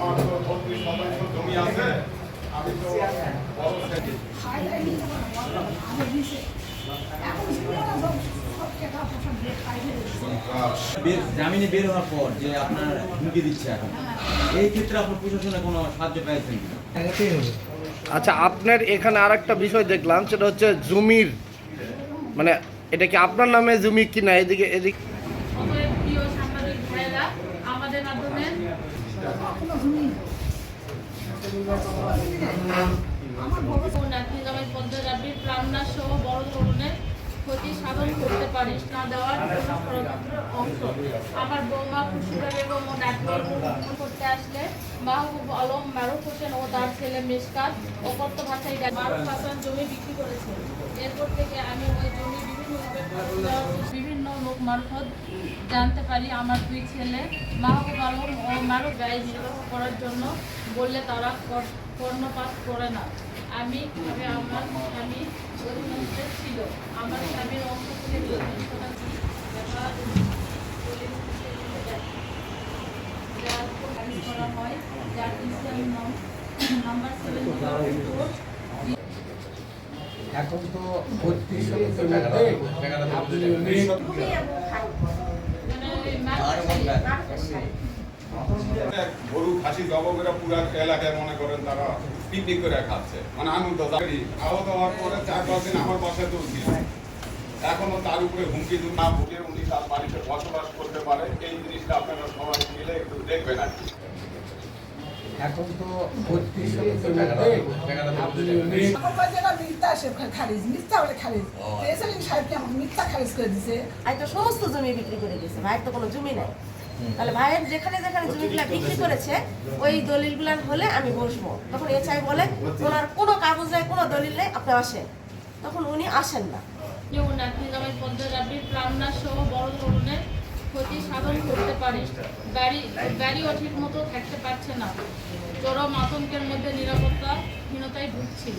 আমার তো বত্রিশ শতাংশ জমি আছে আমি তো বড় ছেলে। জামিনে বের হওয়ার পর যে আপনার হুমকি দিচ্ছে এখন এই ক্ষেত্রে আপনার প্রশাসনে কোনো সাহায্য পেয়েছেন আচ্ছা আপনার এখানে আর একটা বিষয় দেখলাম সেটা হচ্ছে জমির মানে এটা কি আপনার নামে জমি কিনা এদিকে এদিক আমাদের প্রিয় সাংবাদিক ভাইয়েরা আমাদের মাধ্যমে বড় ধরনের ক্ষতি সাধন করতে পারে না দেওয়ার অংশ আমার বৌমা খুশিরা বেগম ও করতে আসলে মাহবুব আলম মারুফ হোসেন ও তার ছেলে মেশকাত অকর্ত ভাষায় মারুফ হাসান জমি বিক্রি করেছে। এরপর থেকে বিভিন্ন লোক মারফত জানতে পারি আমার দুই ছেলে মাহবুব আলম ও মারুফ ব্যয় নির্বাহ করার জন্য বললে তারা কর্ণপাত করে না। আমি কীভাবে আমার স্বামী অধীনস্থ ছিল। আমার স্বামীর অংশ থেকে করা হয়, যার ইসলামী নাম্বার সেভেন এখন তো বত্রিশ শতাংশের মধ্যে আপনি গরু খাসি জব করে পুরা এলাকায় মনে করেন তারা পিকনিক করে খাচ্ছে। মানে আনন্দ জানি আহত হওয়ার পরে চার পাঁচ দিন আমার বাসায় তো ছিল এখনও তার উপরে হুমকি দু না ভুগে উনি তার বাড়িতে বসবাস করতে পারে। এই জিনিসটা আপনারা সবাই মিলে একটু দেখবেন আর কি। এখন তো বত্রিশ শতাংশের মধ্যে আপনি উনিশ আমার যেটা মিথ্যা সে খারিজ মিথ্যা বলে খারিজ। এসএলএন সাহেবকে আমার মিথ্যা খারিজ করে দিছে। ভাই তো সমস্ত জমি বিক্রি করে গেছে ভাইয়ের তো কোনো জমি নাই। তাহলে ভাইয়ের যেখানে যেখানে জমিগুলা বিক্রি করেছে ওই দলিলগুলার হলে আমি বসবো। তখন এচাই বলে ওনার কোনো কাগজ নাই কোনো দলিল নেই আপনি আসেন। তখন উনি আসেন না। যেমন নাতনিজামের পদ্মরাবির প্রাণনাশ সহ বড় ধরনের পারে। গাড়ি গাড়িও ঠিক মতো থাকতে পারছে না। চরম আতঙ্কের মধ্যে নিরাপত্তাহীনতায় ভুগছি।